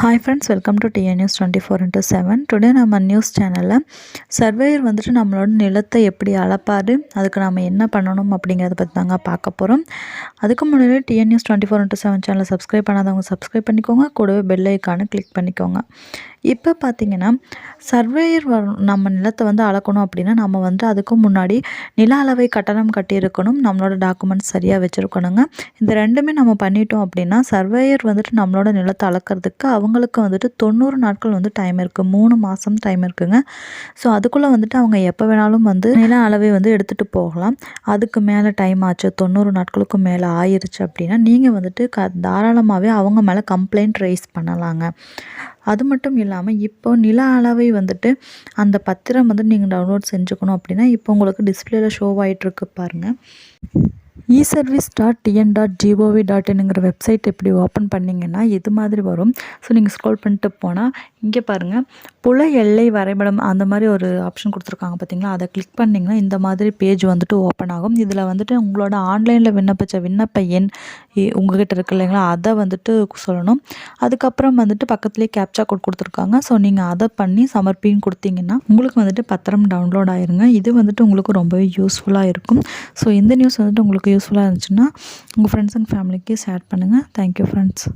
Hi friends welcome to TN news twenty four into seven today நம்ம news சேனலில் surveyor வந்துட்டு நம்மளோட நிலத்தை எப்படி அளப்பார் அதுக்கு நம்ம என்ன பண்ணணும் அப்படிங்கிறத பற்றி தாங்க பார்க்க போகிறோம் அதுக்கு முன்னாடி TN news twenty four into seven சேனலை சப்ஸ்கிரைப் பண்ணாதவங்க சப்ஸ்கிரைப் பண்ணிக்கோங்க. கூடவே பெல் ஐக்கானு கிளிக் பண்ணிக்கோங்க. இப்போ பார்த்திங்கன்னா சர்வேயர் வரும் நம்ம நிலத்தை வந்து அளக்கணும் அப்படின்னா நம்ம வந்து அதுக்கும் முன்னாடி நில அளவை கட்டணம் கட்டியிருக்கணும். நம்மளோட டாக்குமெண்ட்ஸ் சரியாக வச்சுருக்கணுங்க. இந்த ரெண்டுமே நம்ம பண்ணிட்டோம் அப்படின்னா சர்வேயர் வந்துட்டு நம்மளோட நிலத்தை அளக்கிறதுக்கு அவங்களுக்கு வந்துட்டு தொண்ணூறு நாட்கள் வந்து டைம் இருக்குது மூணு மாதம் டைம் இருக்குங்க. ஸோ அதுக்குள்ளே வந்துட்டு அவங்க எப்போ வேணாலும் வந்து நில அளவை வந்து எடுத்துகிட்டு போகலாம். அதுக்கு மேலே டைம் ஆச்சு. தொண்ணூறு நாட்களுக்கு மேலே ஆயிடுச்சு அப்படின்னா நீங்கள் வந்துட்டு க தாராளமாகவே அவங்க மேலே கம்ப்ளைண்ட் ரைஸ் பண்ணலாங்க. அது மட்டும் இல்லாமல் இப்போ நில அளவை வந்துட்டு அந்த பத்திரம் வந்து நீங்கள் டவுன்லோட் செஞ்சுக்கணும் அப்படின்னா இப்போ உங்களுக்கு டிஸ்பிளேல ஷோ ஆகிட்டுருக்கு பாருங்கள் e service dot TN dot gov dot இன்ங்கிற website இப்படி ஓப்பன் பண்ணிங்கன்னா இது மாதிரி வரும். ஸோ நீங்கள் ஸ்க்ரோல் பண்ணிட்டு போனால் இங்கே பாருங்கள் புல எல்லை வரைபடம் அந்த மாதிரி ஒரு ஆப்ஷன் கொடுத்துருக்காங்க பார்த்தீங்களா அதை கிளிக் பண்ணிங்கன்னா இந்த மாதிரி பேஜ் வந்துட்டு ஓப்பன் ஆகும். இதில் வந்துட்டு உங்களோட ஆன்லைனில் விண்ணப்பித்த விண்ணப்ப எண் உங்ககிட்ட இருக்கு இல்லைங்களா? அதை வந்துட்டு சொல்லணும். அதுக்கப்புறம் வந்துட்டு பக்கத்துலேயே கேப்சா கோட் கொடுத்துருக்காங்க. ஸோ நீங்கள் அதை பண்ணி சமர்ப்பின்னு கொடுத்தீங்கன்னா உங்களுக்கு வந்துட்டு பத்திரம் டவுன்லோட் ஆயிருங்க. இது வந்துட்டு உங்களுக்கு ரொம்பவே யூஸ்ஃபுல்லாக இருக்கும். ஸோ இந்த நியூஸ் வந்துட்டு உங்களுக்கு யூஸ்ஃபுல்லாக இருந்துச்சுன்னா உங்கள் ஃப்ரெண்ட்ஸ் அண்ட் ஃபேமிலிக்கு ஷேர் பண்ணுங்கள் தேங்க்யூ ஃப்ரெண்ட்ஸ்